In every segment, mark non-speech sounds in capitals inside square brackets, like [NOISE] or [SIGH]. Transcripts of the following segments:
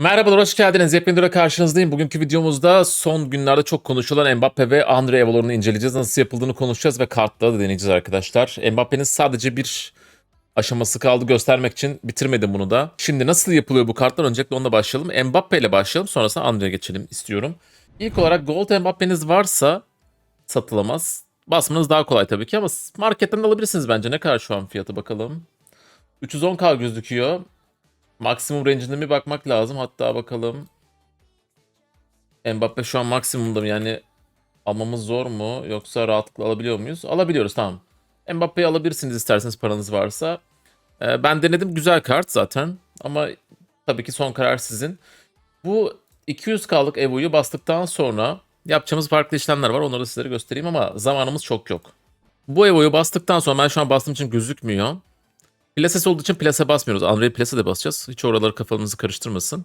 Merhabalar, hoş geldiniz. Yepyeni videoda karşınızdayım. Bugünkü videomuzda son günlerde çok konuşulan Mbappe ve Andre Evo'larını inceleyeceğiz. Nasıl yapıldığını konuşacağız ve kartları da deneyeceğiz arkadaşlar. Mbappe'nin sadece bir aşaması kaldı göstermek için bitirmedim bunu da. Şimdi nasıl yapılıyor bu kartlar? Öncelikle onunla başlayalım. Mbappe ile başlayalım. Sonrasında Andre'ye geçelim istiyorum. İlk olarak Gold Mbappe'niz varsa satılamaz. Basmanız daha kolay tabii ki ama marketten alabilirsiniz bence. Ne kadar şu an fiyatı bakalım. 310k gözüküyor. Maksimum range'ine bir bakmak lazım. Hatta bakalım. Mbappe şu an maksimumda mı? Yani almamız zor mu? Yoksa rahatlıkla alabiliyor muyuz? Alabiliyoruz tamam. Mbappe'yi alabilirsiniz isterseniz paranız varsa. Ee, ben denedim güzel kart zaten. Ama tabii ki son karar sizin. Bu 200K'lık Evo'yu bastıktan sonra yapacağımız farklı işlemler var. Onları sizlere göstereyim ama zamanımız çok yok. Bu Evo'yu bastıktan sonra ben şu an bastığım için gözükmüyor. Plasesi olduğu için plase basmıyoruz. Android plase de basacağız. Hiç oraları kafanızı karıştırmasın.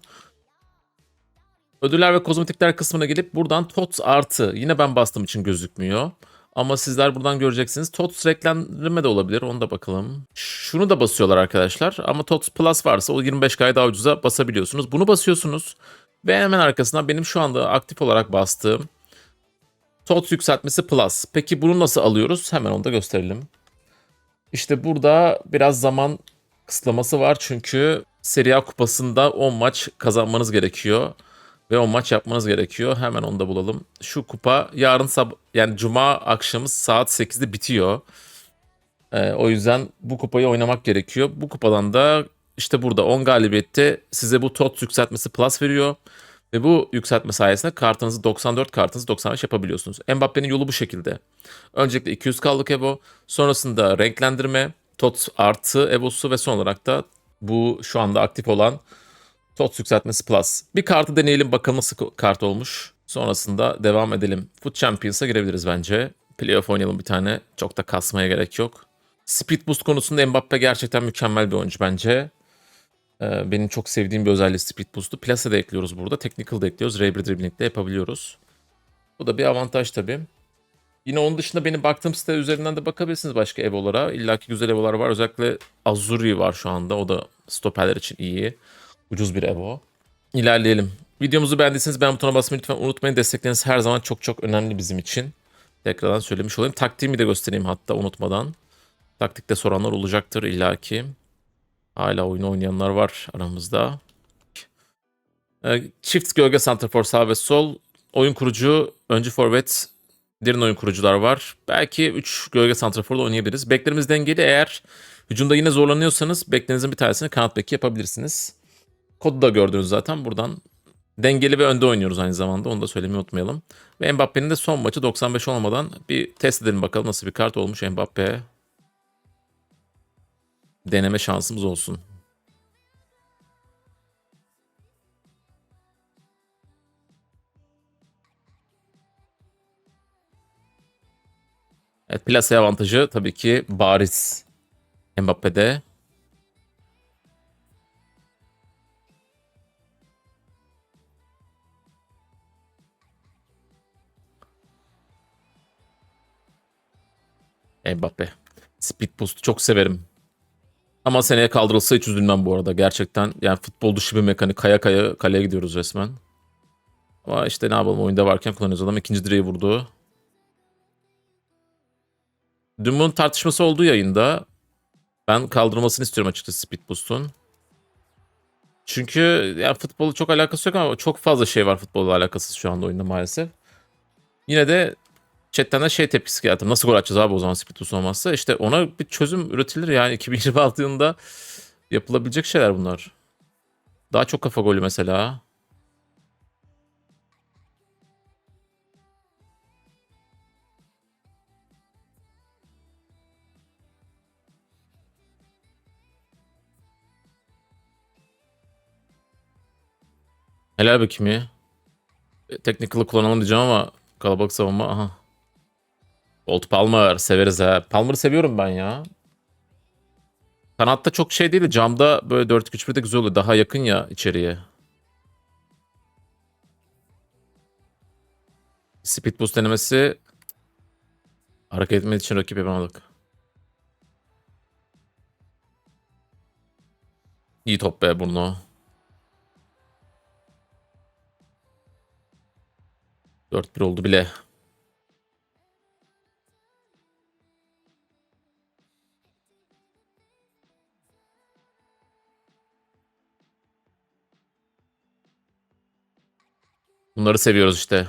Ödüller ve kozmetikler kısmına gelip buradan TOTS artı. Yine ben bastığım için gözükmüyor. Ama sizler buradan göreceksiniz. TOTS renklendirme de olabilir. Onu da bakalım. Şunu da basıyorlar arkadaşlar. Ama TOTS Plus varsa o 25K'ya daha ucuza basabiliyorsunuz. Bunu basıyorsunuz. Ve hemen arkasından benim şu anda aktif olarak bastığım TOTS yükseltmesi Plus. Peki bunu nasıl alıyoruz? Hemen onu da gösterelim. İşte burada biraz zaman kısıtlaması var çünkü Serie A kupasında 10 maç kazanmanız gerekiyor ve 10 maç yapmanız gerekiyor. Hemen onu da bulalım. Şu kupa yarın sab yani cuma akşamı saat 8'de bitiyor. Ee, o yüzden bu kupayı oynamak gerekiyor. Bu kupadan da işte burada 10 galibiyette size bu TOT yükseltmesi plus veriyor. Ve bu yükseltme sayesinde kartınızı 94 kartınızı 95 yapabiliyorsunuz. Mbappe'nin yolu bu şekilde. Öncelikle 200K'lık Evo, sonrasında renklendirme, TOT artı Evo'su ve son olarak da bu şu anda aktif olan TOT yükseltmesi Plus. Bir kartı deneyelim bakalım nasıl kart olmuş. Sonrasında devam edelim. Foot Champions'a girebiliriz bence. Playoff oynayalım bir tane. Çok da kasmaya gerek yok. Speed Boost konusunda Mbappe gerçekten mükemmel bir oyuncu bence. Ee, benim çok sevdiğim bir özelliği Speed Boost'u. Plase de ekliyoruz burada. Technical de ekliyoruz. Ray Dribbling de yapabiliyoruz. Bu da bir avantaj tabii. Yine onun dışında benim baktığım site üzerinden de bakabilirsiniz başka evolara. İlla ki güzel evolar var. Özellikle Azuri var şu anda. O da stoperler için iyi. Ucuz bir evo. İlerleyelim. Videomuzu beğendiyseniz beğen butonuna basmayı lütfen unutmayın. Destekleriniz her zaman çok çok önemli bizim için. Tekrardan söylemiş olayım. Taktiğimi de göstereyim hatta unutmadan. Taktikte soranlar olacaktır illaki. Hala oyunu oynayanlar var aramızda. Ee, Çift gölge santrafor sağ ve sol. Oyun kurucu, öncü forvet, derin oyun kurucular var. Belki 3 gölge santraforda oynayabiliriz. Beklerimiz dengeli. Eğer hücumda yine zorlanıyorsanız beklerinizin bir tanesini kanat beki yapabilirsiniz. Kodu da gördünüz zaten. Buradan dengeli ve önde oynuyoruz aynı zamanda. Onu da söylemeyi unutmayalım. Ve Mbappe'nin de son maçı 95 olmadan bir test edelim bakalım nasıl bir kart olmuş Mbappe. Deneme şansımız olsun. Evet plase avantajı tabii ki bariz Mbappe'de. Mbappe. Speed Boost'u çok severim. Ama seneye kaldırılsa hiç üzülmem bu arada. Gerçekten yani futbol dışı bir mekanik. Kaya kaya kaleye gidiyoruz resmen. Ama işte ne yapalım oyunda varken kullanıyoruz adam. ikinci direği vurdu. Dün bunun tartışması olduğu yayında ben kaldırılmasını istiyorum açıkçası Speed Boost'un. Çünkü ya futbolu çok alakası yok ama çok fazla şey var futbolla alakasız şu anda oyunda maalesef. Yine de chatten de şey tepkisi geldi. Nasıl gol atacağız abi o zaman Boost olmazsa? İşte ona bir çözüm üretilir yani [LAUGHS] 2026 yılında yapılabilecek şeyler bunlar. Daha çok kafa golü mesela. Helal be kimi. Technical'ı kullanalım diyeceğim ama kalabalık savunma. Aha. Old Palmer severiz ha. Palmer'ı seviyorum ben ya. Kanatta çok şey değil camda böyle 4-2-3-1'de güzel oluyor. Daha yakın ya içeriye. Speed boost denemesi hareket etmediği için rakip yapamadık. İyi top be Bruno. 4-1 oldu bile. Bunları seviyoruz işte.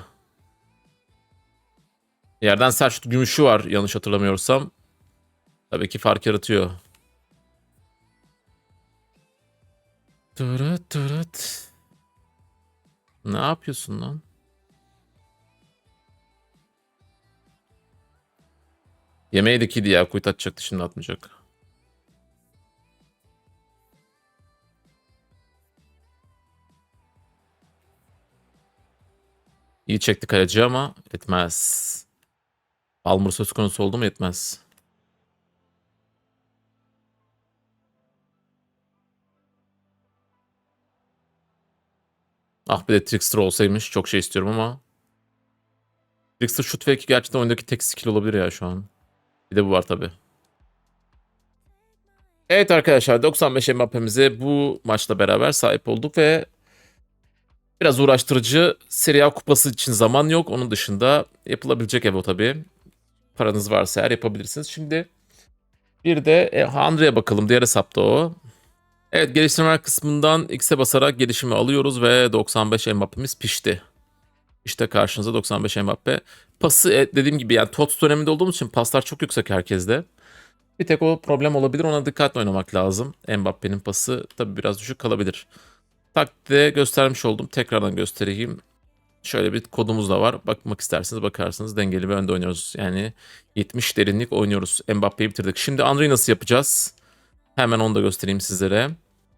Yerden şut gümüşü var yanlış hatırlamıyorsam. Tabii ki fark yaratıyor. Tırıt tırıt. Ne yapıyorsun lan? Yemeğiydik idi ya. Kuyut atacaktı şimdi atmayacak. İyi çekti kaleci ama etmez. Palmer söz konusu oldu mu yetmez. Ah bir de Trickster olsaymış. Çok şey istiyorum ama. Trickster şut fake gerçekten oyundaki tek skill olabilir ya şu an. Bir de bu var tabi. Evet arkadaşlar 95 Mbappe'mize bu maçla beraber sahip olduk ve biraz uğraştırıcı Serie A kupası için zaman yok. Onun dışında yapılabilecek ev o tabi. Paranız varsa eğer yapabilirsiniz. Şimdi bir de e, Andre'ye bakalım. Diğer hesapta o. Evet geliştirmeler kısmından X'e basarak gelişimi alıyoruz ve 95 Mbappe'miz pişti. İşte karşınızda 95 Mbappe. Pası e, dediğim gibi yani TOTS döneminde olduğumuz için paslar çok yüksek herkeste. Bir tek o problem olabilir. Ona dikkatli oynamak lazım. Mbappe'nin pası tabii biraz düşük kalabilir. Taktiğe göstermiş oldum. Tekrardan göstereyim. Şöyle bir kodumuz da var. Bakmak isterseniz bakarsınız. Dengeli ve önde oynuyoruz. Yani 70 derinlik oynuyoruz. Mbappe'yi bitirdik. Şimdi Andri'yi nasıl yapacağız? Hemen onu da göstereyim sizlere.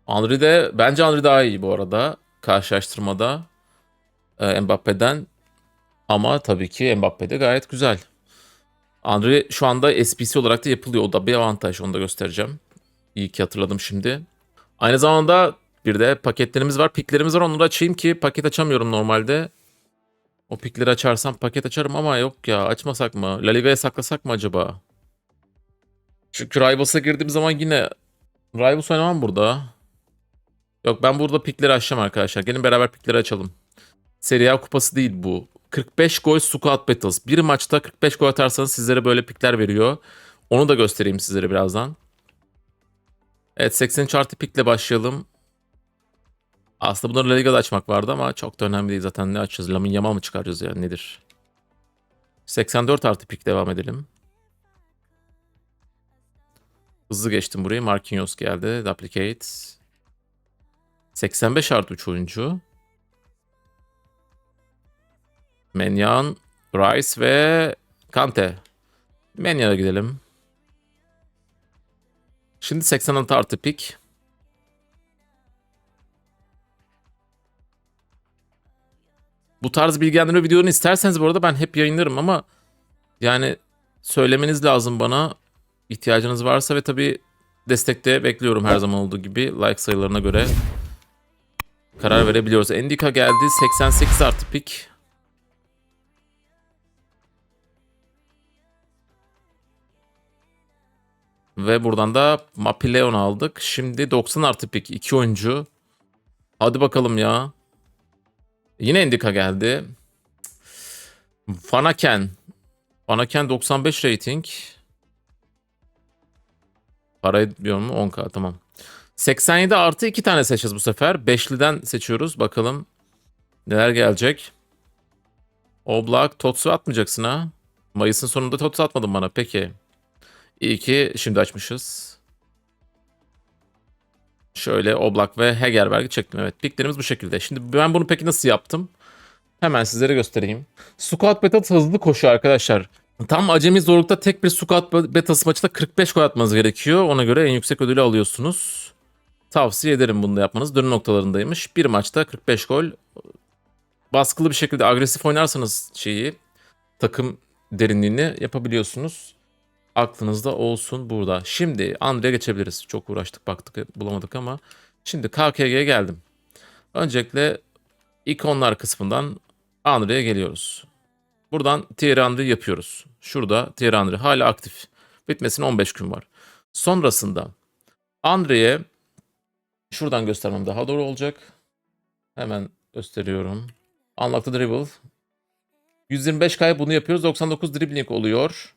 Andri de bence Andri daha iyi bu arada karşılaştırmada e, Mbappe'den ama tabii ki Mbappe de gayet güzel. Andri şu anda SPC olarak da yapılıyor. O da bir avantaj. Onu da göstereceğim. İyi ki hatırladım şimdi. Aynı zamanda bir de paketlerimiz var. Piklerimiz var. Onları açayım ki paket açamıyorum normalde. O pikleri açarsam paket açarım ama yok ya açmasak mı? La Liga'ya saklasak mı acaba? Çünkü Rivals'a girdiğim zaman yine Rivals oynamam burada. Yok ben burada pikleri açacağım arkadaşlar. Gelin beraber pikleri açalım. Serie A kupası değil bu. 45 gol squad battles. Bir maçta 45 gol atarsanız sizlere böyle pikler veriyor. Onu da göstereyim sizlere birazdan. Evet 83 artı pikle başlayalım. Aslında bunları La Liga'da açmak vardı ama çok da önemli değil zaten. Ne açacağız? Lamin Yamal mı çıkaracağız yani nedir? 84 artı pik devam edelim. Hızlı geçtim burayı. Marquinhos geldi. Duplicate. 85 artı 3 oyuncu. Menyan, Rice ve Kante. Menyan'a gidelim. Şimdi 86 artı pik. Bu tarz bilgilendirme videolarını isterseniz bu arada ben hep yayınlarım ama yani söylemeniz lazım bana ihtiyacınız varsa ve tabii destekte bekliyorum her zaman olduğu gibi like sayılarına göre karar verebiliyoruz. Endika geldi 88 artı pik. Ve buradan da Mapileon aldık. Şimdi 90 artı pik 2 oyuncu. Hadi bakalım ya. Yine Endika geldi. Fanaken. Fanaken 95 rating. Para ediyor mu? 10k tamam. 87 artı 2 tane seçeceğiz bu sefer. 5'liden seçiyoruz. Bakalım neler gelecek. Oblak, Totsu atmayacaksın ha. Mayıs'ın sonunda Totsu atmadın bana. Peki. İyi ki şimdi açmışız. Şöyle Oblak ve Hegerberg'i çektim. Evet piklerimiz bu şekilde. Şimdi ben bunu peki nasıl yaptım? Hemen sizlere göstereyim. Squad Battles hızlı koşu arkadaşlar. Tam acemi zorlukta tek bir Squad Battles maçında 45 gol atmanız gerekiyor. Ona göre en yüksek ödülü alıyorsunuz. Tavsiye ederim bunu da yapmanız. Dönüm noktalarındaymış. Bir maçta 45 gol. Baskılı bir şekilde agresif oynarsanız şeyi takım derinliğini yapabiliyorsunuz. Aklınızda olsun burada. Şimdi Andre'ye geçebiliriz. Çok uğraştık baktık bulamadık ama. Şimdi KKG'ye geldim. Öncelikle ikonlar kısmından Andre'ye geliyoruz. Buradan Tier Andre yapıyoruz. Şurada Tier Andre hala aktif. Bitmesine 15 gün var. Sonrasında Andre'ye şuradan göstermem daha doğru olacak. Hemen gösteriyorum. Unlock the dribble. 125K'ya bunu yapıyoruz. 99 dribbling oluyor.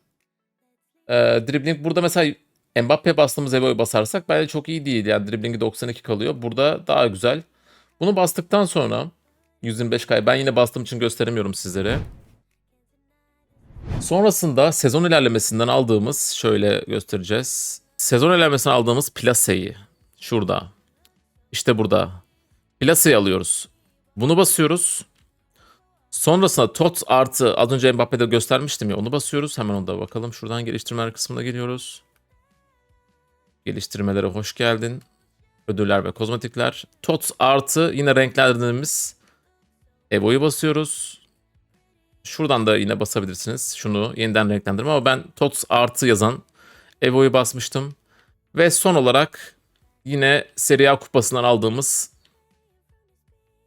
Ee, dribbling burada mesela Mbappe bastığımız Evo'yu basarsak bence çok iyi değil. Yani dribblingi 92 kalıyor. Burada daha güzel. Bunu bastıktan sonra 125K ben yine bastığım için gösteremiyorum sizlere. Sonrasında sezon ilerlemesinden aldığımız şöyle göstereceğiz. Sezon ilerlemesinden aldığımız plaseyi şurada. İşte burada. Plaseyi alıyoruz. Bunu basıyoruz. Sonrasında TOTS artı az önce Mbappe'de göstermiştim ya onu basıyoruz. Hemen ona da bakalım. Şuradan geliştirmeler kısmına geliyoruz. Geliştirmelere hoş geldin. Ödüller ve kozmetikler. TOTS artı yine renklendirdiğimiz Evo'yu basıyoruz. Şuradan da yine basabilirsiniz. Şunu yeniden renklendirme ama ben TOTS artı yazan Evo'yu basmıştım. Ve son olarak yine Serie A kupasından aldığımız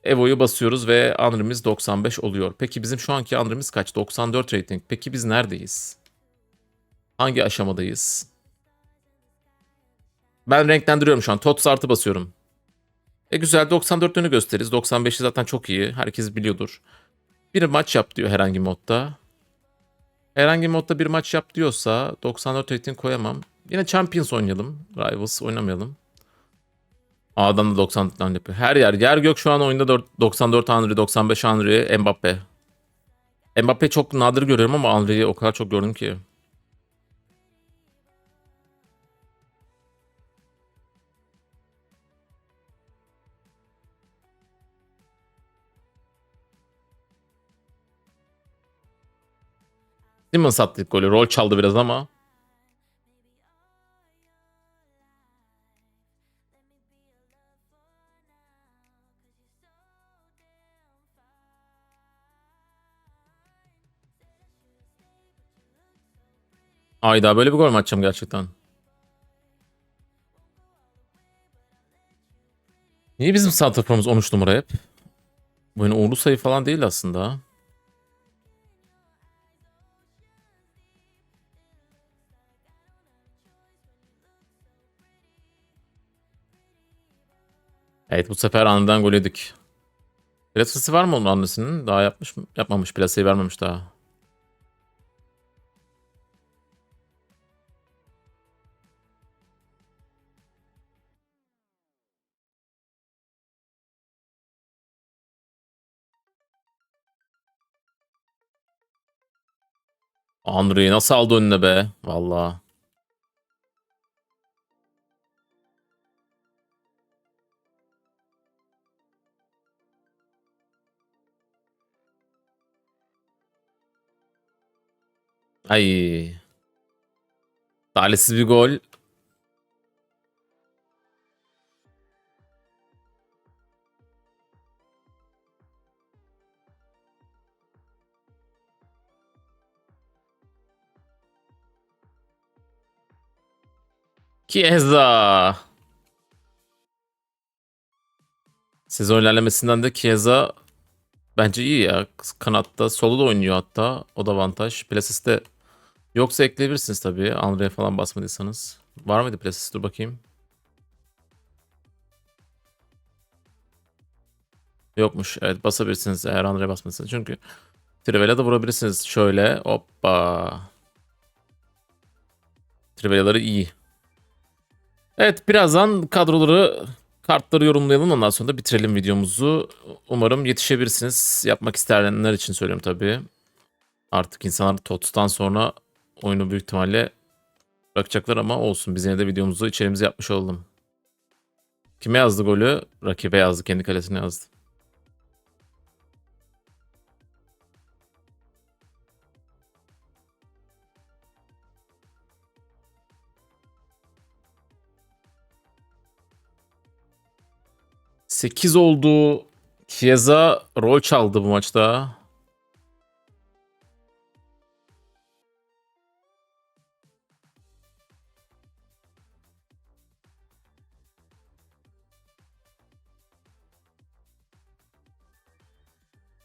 Evo'yu basıyoruz ve Unreal'imiz 95 oluyor. Peki bizim şu anki Unreal'imiz kaç? 94 rating. Peki biz neredeyiz? Hangi aşamadayız? Ben renklendiriyorum şu an. TOTS artı basıyorum. E güzel 94'ünü gösteririz. 95'i zaten çok iyi. Herkes biliyordur. Bir maç yap diyor herhangi modda. Herhangi modda bir maç yap diyorsa 94 rating koyamam. Yine Champions oynayalım. Rivals oynamayalım. A'dan da 94 tane yapıyor. Her yer. Yer gök şu an oyunda 4 94 Henry, 95 Henry, Mbappe. Mbappe çok nadir görüyorum ama Henry'yi o kadar çok gördüm ki. Simmons attı golü. Rol çaldı biraz ama. Ayda böyle bir gol mü atacağım gerçekten? Niye bizim santraforumuz 13 numara hep? Bu yani uğurlu sayı falan değil aslında. Evet bu sefer aniden gol yedik. Plasesi var mı onun annesinin? Daha yapmış mı? Yapmamış. Plaseyi vermemiş daha. Andre'yi nasıl aldı önüne be? Vallahi. Ay. Talihsiz bir gol. Chiesa. Sezon ilerlemesinden de Chiesa bence iyi ya. Kanatta solu da oynuyor hatta. O da avantaj. Plasis de yoksa ekleyebilirsiniz tabii. Andre'ye falan basmadıysanız. Var mıydı Plasis? Dur bakayım. Yokmuş. Evet basabilirsiniz eğer Andre'ye basmadıysanız. Çünkü Trivela da vurabilirsiniz. Şöyle hoppa. Trivela'ları iyi. Evet birazdan kadroları kartları yorumlayalım ondan sonra da bitirelim videomuzu. Umarım yetişebilirsiniz. Yapmak isteyenler için söylüyorum tabii. Artık insanlar TOTS'tan sonra oyunu büyük ihtimalle bırakacaklar ama olsun. Biz yine de videomuzu içerimize yapmış oldum. Kime yazdı golü? Rakibe yazdı. Kendi kalesine yazdı. Sekiz oldu. Chiesa rol çaldı bu maçta.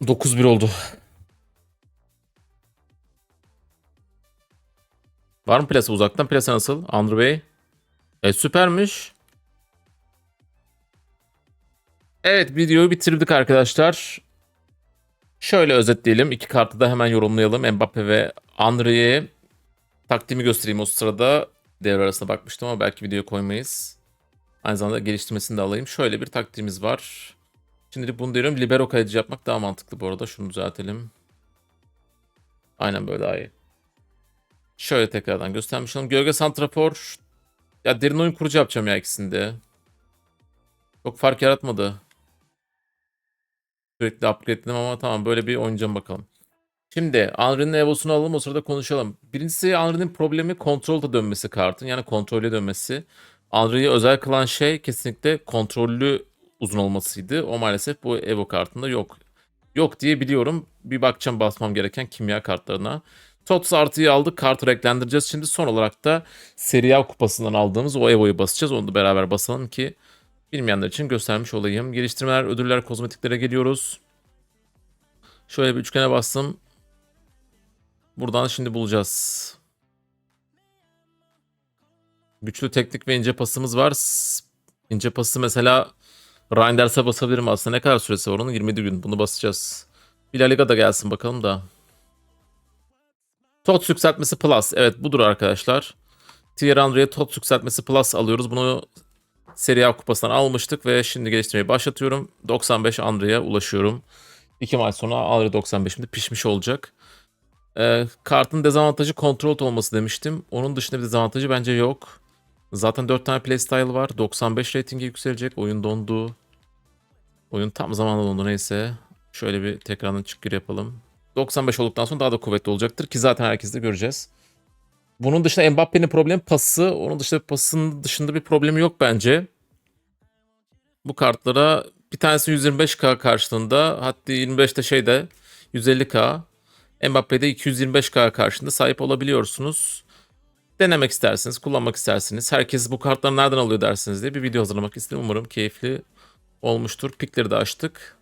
Dokuz bir oldu. Var mı plase uzaktan? Plase nasıl? Andrew Bey. E süpermiş. Evet videoyu bitirdik arkadaşlar. Şöyle özetleyelim. İki kartı da hemen yorumlayalım. Mbappe ve Henry'e taktiğimi göstereyim o sırada. Devre arasında bakmıştım ama belki videoya koymayız. Aynı zamanda geliştirmesini de alayım. Şöyle bir taktiğimiz var. Şimdilik bunu diyorum. Libero kaleci yapmak daha mantıklı bu arada. Şunu düzeltelim. Aynen böyle daha iyi. Şöyle tekrardan göstermiş olalım. Gölge Santrafor. Ya derin oyun kurucu yapacağım ya ikisinde. Çok fark yaratmadı. Sürekli upgrade'ledim ama tamam böyle bir oynayacağım bakalım. Şimdi Henry'nin Evo'sunu alalım o sırada konuşalım. Birincisi Henry'nin problemi kontrolde dönmesi kartın yani kontrolle dönmesi. Henry'yi özel kılan şey kesinlikle kontrollü uzun olmasıydı. O maalesef bu Evo kartında yok. Yok diye biliyorum. Bir bakacağım basmam gereken kimya kartlarına. TOTS artıyı aldık. Kartı renklendireceğiz. Şimdi son olarak da Serie A kupasından aldığımız o Evo'yu basacağız. Onu da beraber basalım ki bilmeyenler için göstermiş olayım. Geliştirmeler, ödüller, kozmetiklere geliyoruz. Şöyle bir üçgene bastım. Buradan şimdi bulacağız. Güçlü teknik ve ince pasımız var. İnce pası mesela Reinders'e basabilirim aslında. Ne kadar süresi var onun? 27 gün. Bunu basacağız. Bir La Liga da gelsin bakalım da. Tot yükseltmesi plus. Evet budur arkadaşlar. Thierry Henry'e tot yükseltmesi plus alıyoruz. Bunu Serie A kupasından almıştık ve şimdi geliştirmeyi başlatıyorum. 95 Henry'e ulaşıyorum. 2 maç sonra Henry 95'imde pişmiş olacak. Ee, kartın dezavantajı kontrol olması demiştim. Onun dışında bir dezavantajı bence yok. Zaten 4 tane playstyle var. 95 ratinge yükselecek. Oyun dondu. Oyun tam zamanında dondu neyse. Şöyle bir tekrardan çık yapalım. 95 olduktan sonra daha da kuvvetli olacaktır ki zaten herkes de göreceğiz. Bunun dışında Mbappe'nin problemi pası. Onun dışında pasın dışında bir problemi yok bence. Bu kartlara bir tanesi 125k karşılığında hatta 25'te şeyde 150k. Mbappe'de 225k karşılığında sahip olabiliyorsunuz. Denemek isterseniz, kullanmak isterseniz, herkes bu kartları nereden alıyor dersiniz diye bir video hazırlamak istedim. Umarım keyifli olmuştur. Pikleri de açtık.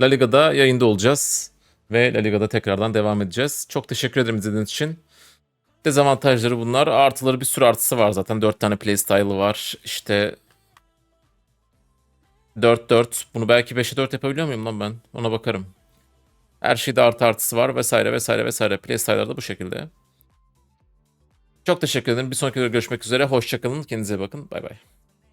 La Liga'da yayında olacağız. Ve La Liga'da tekrardan devam edeceğiz. Çok teşekkür ederim izlediğiniz için. Dezavantajları bunlar. Artıları bir sürü artısı var zaten. 4 tane playstyle'ı var. İşte 4-4. Bunu belki 5'e 4 yapabiliyor muyum lan ben? Ona bakarım. Her şeyde artı artısı var vesaire vesaire vesaire. Playstyle'lar da bu şekilde. Çok teşekkür ederim. Bir sonraki videoda görüşmek üzere. Hoşçakalın. Kendinize bakın. Bay bay.